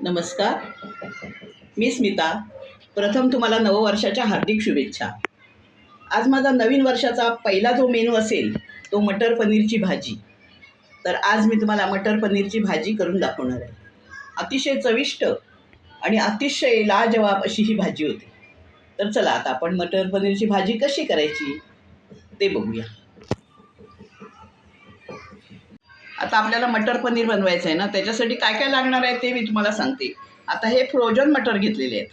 नमस्कार. मी स्मिता. प्रथम तुम्हाला नववर्षाच्या हार्दिक शुभेच्छा. आज माझा नवीन वर्षाचा पहिला जो मेनू असेल तो मटर पनीरची भाजी. तर आज मी तुम्हाला मटर पनीरची भाजी करून दाखवणार आहे. अतिशय चविष्ट आणि अतिशय लाजवाब अशी ही भाजी होती. तर चला आता आपण मटर पनीरची भाजी कशी करायची ते बघूया. आता आपल्याला मटर पनीर बनवायचं आहे ना त्याच्यासाठी काय काय लागणार आहे ते मी तुम्हाला सांगते. आता हे फ्रोजन मटर घेतलेले आहेत.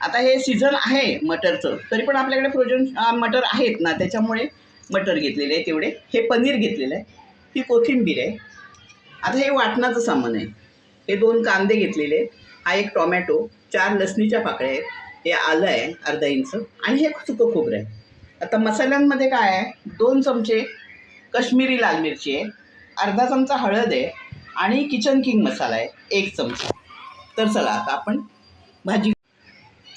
आता हे सीझन आहे मटरचं तरी पण आपल्याकडे फ्रोजन मटर आहेत ना त्याच्यामुळे मटर घेतलेले आहे तेवढे. हे पनीर घेतलेलं आहे ही कोथिंबीर आहे. आता हे वाटणाचं सामान आहे. हे दोन कांदे घेतलेले आहेत. हा एक टॉमॅटो चार लसणीच्या पाकळ्या आहेत. हे आलं आहे अर्धा इंच. आणि हे सुकं खोबरं आहे. आता मसाल्यांमध्ये काय आहे? दोन चमचे कश्मीरी लाल मिरची आहे. अर्धा चमचा हळद आहे आणि किचन किंग मसाला आहे एक चमचा. तर चला आता आपण भाजी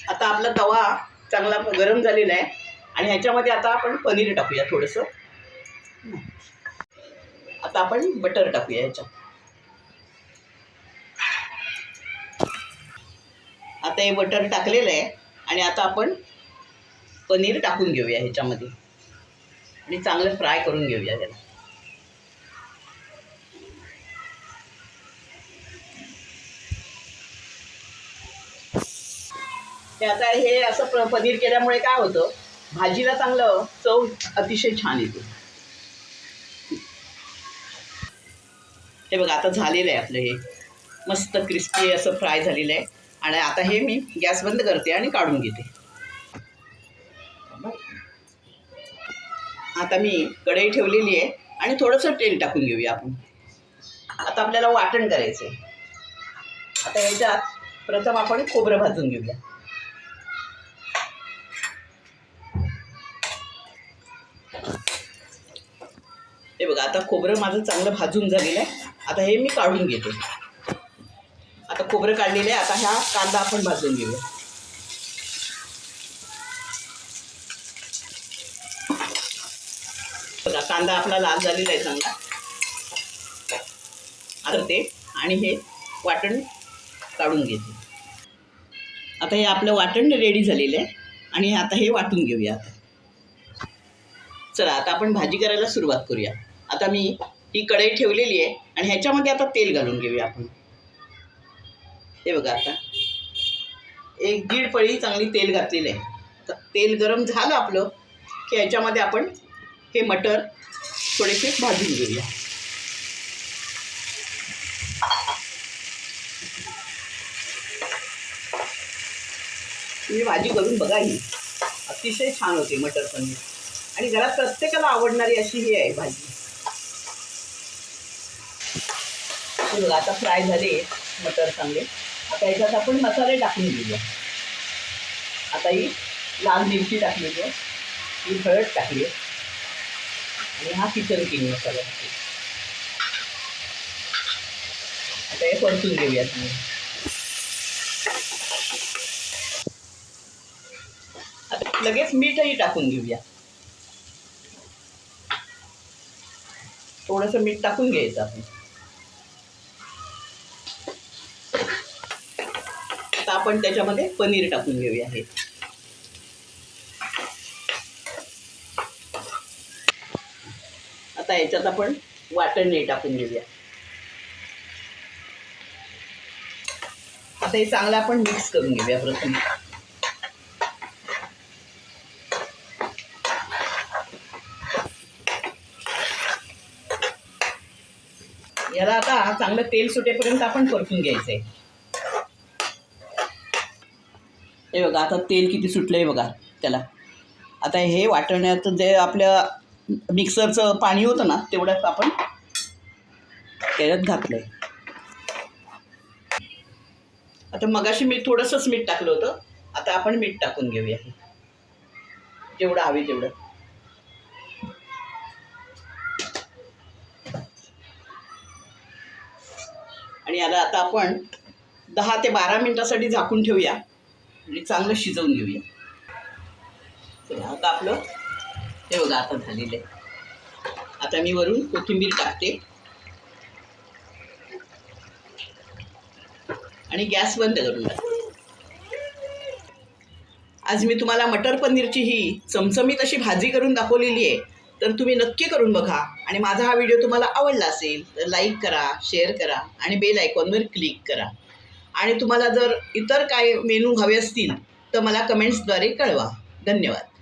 आता आपला तवा चांगला गरम झालेला आहे आणि ह्याच्यामध्ये आता आपण पनीर टाकूया थोडंसं. आता आपण बटर टाकूया ह्याच्यात. आता हे बटर टाकलेलं आहे आणि आता आपण पनीर टाकून घेऊया ह्याच्यामध्ये. आणि चांगलं फ्राय करून घेऊया त्याला. ते आता हे असं पनीर केल्यामुळे काय होतं? भाजीला चांगलं चव अतिशय छान येते. हे बघा आता झालेलं आहे आपलं हे. मस्त क्रिस्पी असं फ्राय झालेलं आहे. आणि आता हे मी गॅस बंद करते आणि काढून घेते. आता मी कढई ठेवलेली आहे आणि थोडंसं तेल टाकून घेऊया आपण. आता आपल्याला वाटण करायचं आहे आता ह्याच्यात प्रथम आपण खोबरं भाजून घेऊया. हे बघा आता खोबरं माझं चांगलं भाजून झालेलं आहे. आता हे मी काढून घेते. आता खोबरं काढलेलं आहे आता ह्या कांदा आपण भाजून घेऊया. बघा कांदा आपला लाल झालेला आहे चांगला. आता ते आणि हे वाटण काढून घेते. आता हे आपलं वाटण रेडी झालेलं आहे आणि आता हे वाटून घेऊया आता. चला आता आपण भाजी करायला सुरुवात करूया. आता मी ही कढई ठेवलेली आहे आणि ह्याच्यामध्ये आता तेल घालून घेऊया आपण. हे बघा आता. एक दीड पळी चांगली तेल घातलेलं आहे. तर तेल गरम झालं आपलं की ह्याच्यामध्ये आपण हे मटर थोडेसे भाजून घेऊया. तुम्ही भाजी करून बघा ही. अतिशय छान होते मटर पनीर. आणि घरात प्रत्येकाला आवडणारी अशी ही आहे भाजी. हे बघा आता फ्राय झाले मटर चांगले. आता याच्यात आपण मसाले टाकून घेऊया. आता ही लाल मिरची टाकली आहे. ही हळद टाकली आणि हा किचन किंग मसाला टाकली आता हे परतून घेऊया तुम्ही. आता लगेच मीठही टाकून घेऊया. थोडंसं मीठ टाकून घ्यायचं आपण. आपण त्याच्यामध्ये पनीर टाकून घेऊया हे. आता याच्यात आपण वाटण टाकून घेऊया. आता हे चांगलं आपण मिक्स करून घेऊया प्रथम. याला आता चांगलं तेल सुटेपर्यंत आपण परतून घ्यायचं आहे हे बघा आता तेल किती सुटलं आहे बघा त्याला. आता हे वाटण्याचं जे आपल्या मिक्सरचं पाणी होतं ना तेवढ्याच आपण त्याच्यात घातलं आहे आता मगाशी मी थोडंसंच मीठ टाकलं होतं. आता आपण मीठ टाकून घेऊया. जेवढं हवे तेवढं. आणि याला आता आपण दहा ते बारा मिनटासाठी झाकून ठेवूया. आणि चांगलं शिजवून घेऊया. चला, आता आपलं हे बघा आता झालेलं आहे. आता मी वरून कोथिंबीर टाकते. आणि गॅस बंद करून टाक आज मी तुम्हाला मटर पनीरची ही चमचमीत अशी भाजी करून दाखवलेली आहे तर तुम्ही नक्की करून बघा. आणि माझा हा व्हिडिओ तुम्हाला आवडला असेल तर लाईक करा शेअर करा आणि बेल आयकॉनवर क्लिक करा. आणि तुम्हाला जर इतर काय मेनू हवे असतील तर मला कमेंट्सद्वारे कळवा. धन्यवाद.